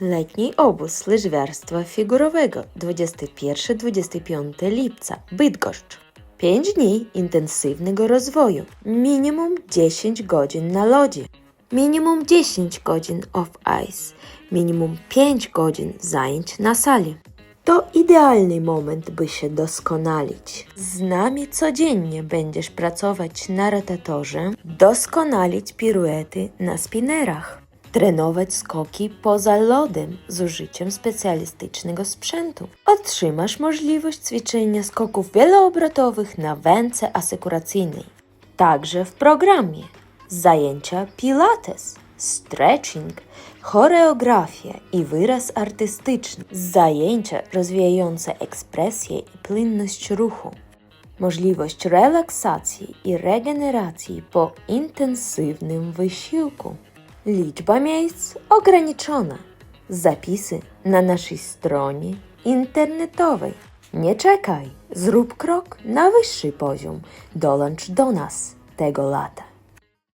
Letni obóz łyżwiarstwa figurowego 21-25 lipca Bydgoszcz. 5 dni intensywnego rozwoju, minimum 10 godzin na lodzie, minimum 10 godzin off ice, minimum 5 godzin zajęć na sali. To idealny moment, by się doskonalić. Z nami codziennie będziesz pracować na rotatorze, doskonalić piruety na spinnerach, trenować skoki poza lodem z użyciem specjalistycznego sprzętu. Otrzymasz możliwość ćwiczenia skoków wieloobrotowych na wędce asekuracyjnej. Także w programie zajęcia pilates, stretching, choreografia i wyraz artystyczny, zajęcia rozwijające ekspresję i płynność ruchu, możliwość relaksacji i regeneracji po intensywnym wysiłku. Liczba miejsc ograniczona. Zapisy na naszej stronie internetowej. Nie czekaj, zrób krok na wyższy poziom. Dołącz do nas tego lata.